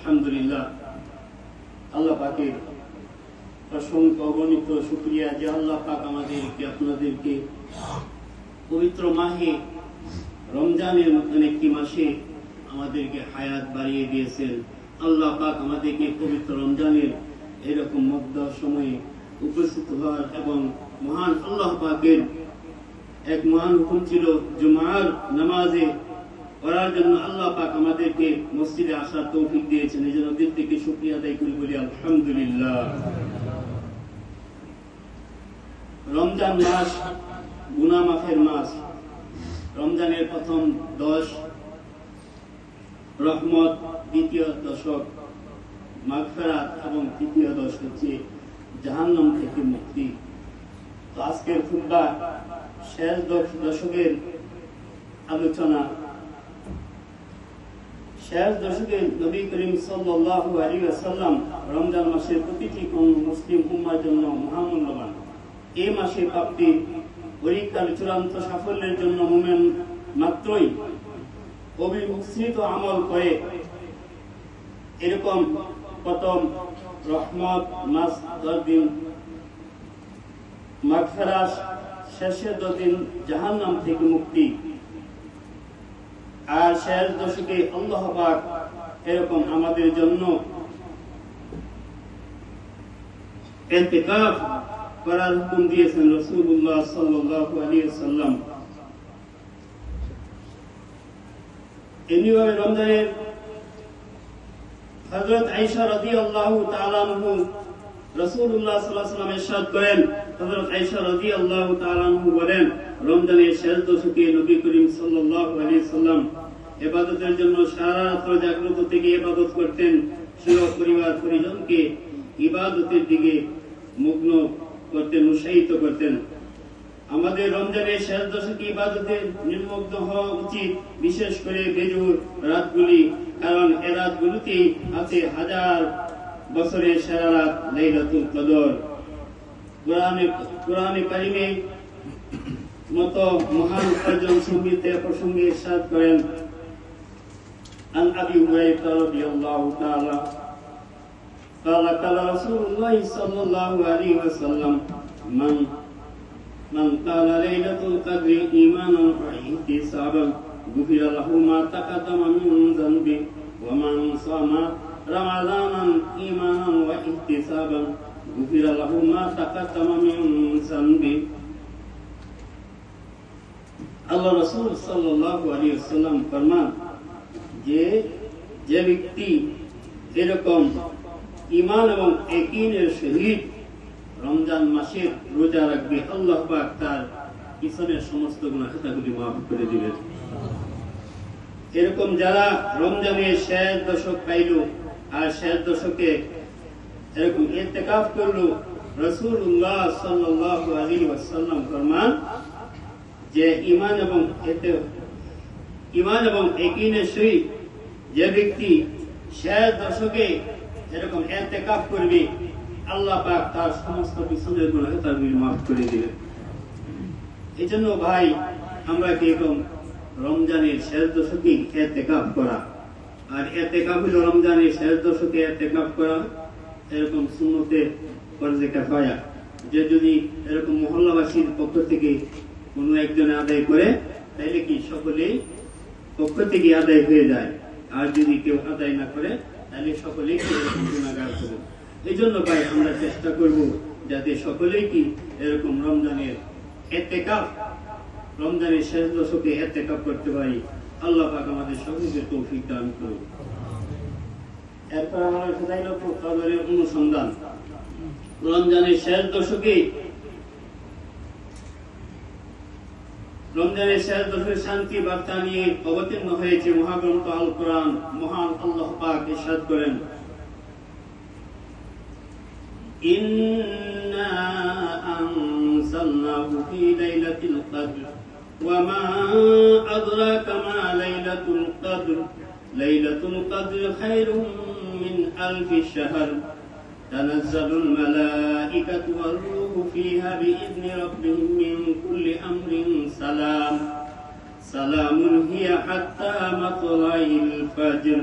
আলহামদুলিল্লাহ। আল্লাহ পাকের অসংখ্য অগণিত শুক্রিয়া যে আল্লাহ পাক আমাদেরকে, আপনাদেরকে পবিত্র মাহে রমজানের মতন একটি মাসে আমাদেরকে হায়াত বাড়িয়ে দিয়েছেন। আল্লাহ পাক আমাদেরকে পবিত্র রমজানের এরকম মধ্য সময়ে উপস্থিত হওয়ার এবং মহান আল্লাহ পাকের এক মহান হুকুম ছিল, জুমার নামাজে করার জন্য আল্লাহ পাক আমাদেরকে মসজিদে আসার তৌফিক দিয়েছেন। এই জন্য দিল থেকে শুক্রিয়া আদায় করি বলি, আলহামদুলিল্লাহ। রমজান মাস গুনা মাফের মাস। রমজানের প্রথম দশ রহমত, দ্বিতীয় দশক মাগফেরাত এবং তৃতীয় দশ হচ্ছে জাহান্নাম থেকে মুক্তি। আজকের খুদ্া শেষ দশ- দশকের আলোচনা শেষ দশকে নবী করিম সাল্লাল্লাহু আলাইহি ওয়াসাল্লাম রমজান মাসের প্রতিটি মুসলিম উম্মার জন্য মহামূল্যবান। এই মাসে প্রাপ্তি পরীক্ষার চূড়ান্ত সাফল্যের জন্য মোমেন মাত্রই অভিমুখৃত আমল করে। এরকম প্রথম রহমত মাস দশ দিন মাগফেরাস শেষে দশ দিন জাহান্নাম থেকে মুক্তি আর শেষ দশকে আল্লাহ এরকম আমাদের জন্য করার হুকুম দিয়েছেন রাসূলুল্লাহ সাল্লাল্লাহু আলাইহি ওয়াসাল্লাম। এমনিভাবে রমজানের হযরত আয়েশা রাদিয়াল্লাহু তাআলা আনহু রাসূলুল্লাহ সাল্লাল্লাহু আলাইহি ওয়াসাল্লাম ইরশাদ করেন। হযরত আয়েশা রাদিয়াল্লাহু তাআলা বলেন রমজানের শেষ দশকে নবী করিম সাল্লাল্লাহু আলাইহি সাল্লাম ইবাদতের জন্য সারা রাত জাগ্রত থেকে ইবাদত করতেন। পরিবার পরিজনকে ইবাদতের দিকে মগ্ন করতেন, উৎসাহিত করতেন। আমাদের রমজানের শেষ দশকে ইবাদতে নির্মগ্ন হওয়া উচিত, বিশেষ করে বেজুর রাতগুলি, কারণ এ রাতগুলিতেই আছে হাজার বছরের সেরা রাত, লাইলাতুল কদর। কোরআনে কোরআনে কারিমে মতো মহান উপার্জন সঙ্গীতে প্রসঙ্গে ইরশাদ করেন عن ابي هريره رضي الله تعالى قال قال رسول الله صلى الله عليه وسلم من من قال ليلة القدر إيمانا واحتسابا غفر له ما تقدم من ذنبه ومن صام رمضانا إيمانا واحتسابا غفر له ما تقدم من ذنبه আল্লাহ রসুল সাল্লাল্লাহু আলাইহি ওয়াসাল্লাম ফরমান যে যে ব্যক্তি এরকম ইমান এবং একিনের সহিত রমজান মাসের রোজা রাখবে আল্লাহ পাক তার পিছনের সমস্ত গুণাখাতাগুলি মাফ করে দিবেন এরকম যারা রমজানের শেষ দশক পাইল আর শেষ দশকে এরকম ইন্তেকাফ করল রসুল্লাহ সাল্লাল্লাহু আলাইহি ওয়াসাল্লাম ফরমান যে ইমান এবং এতে ইমান এবং একিনের সহিত যে ব্যক্তি শেষ দশকে এরকম এতেকাফ করবে, আল্লাহ পাক তার সমস্ত পিছনের গুণাকে তার মাফ করে দিবে। এই জন্য ভাই, আমরা কি এরকম রমজানের শেষ দশকে এতেকাফ করা? আর এতেকাফ হলো রমজানের শেষ দশকে এতেকাফ করা? এরকম শূন্যতে পর্যায়টা হয় যে যদি এরকম মহল্লাবাসীর পক্ষ থেকে কোনো একজনে আদায় করে, তাইলে কি সকলেই পক্ষ থেকে আদায় হয়ে যায়? আর যদি কেউ আদায় না করে তাহলে সকলেই গুণাগার হবে এই জন্য ভাই, আমরা চেষ্টা করব যাতে সকলেই কি এরকম রমজানের এতেকাপ রমজানের শেষ দশকে এতেকাপ করতে পারি। আল্লাহ পাক আমাদের সকলকে তৌফিক দান করুন এরপর আমরা সেটাই লক্ষ্য কবরের অনুসন্ধান রমজানের শেষ দশকে রমজানের শেষ দশকের শান্তি বার্তা নিয়ে অবতীর্ণ হয়েছে মহাগ্রন্থ আল কোরআন মহান আল্লাহ পাক ইরশাদ করেন إنا أنزلناه في ليلة القدر وما أدراك ما ليلة القدر ليلة القدر خير من ألف شهر تنزل الملائكة والروح فيها بإذن ربهم من كل أمر سلام. سلام هي حتى مطلع الفجر.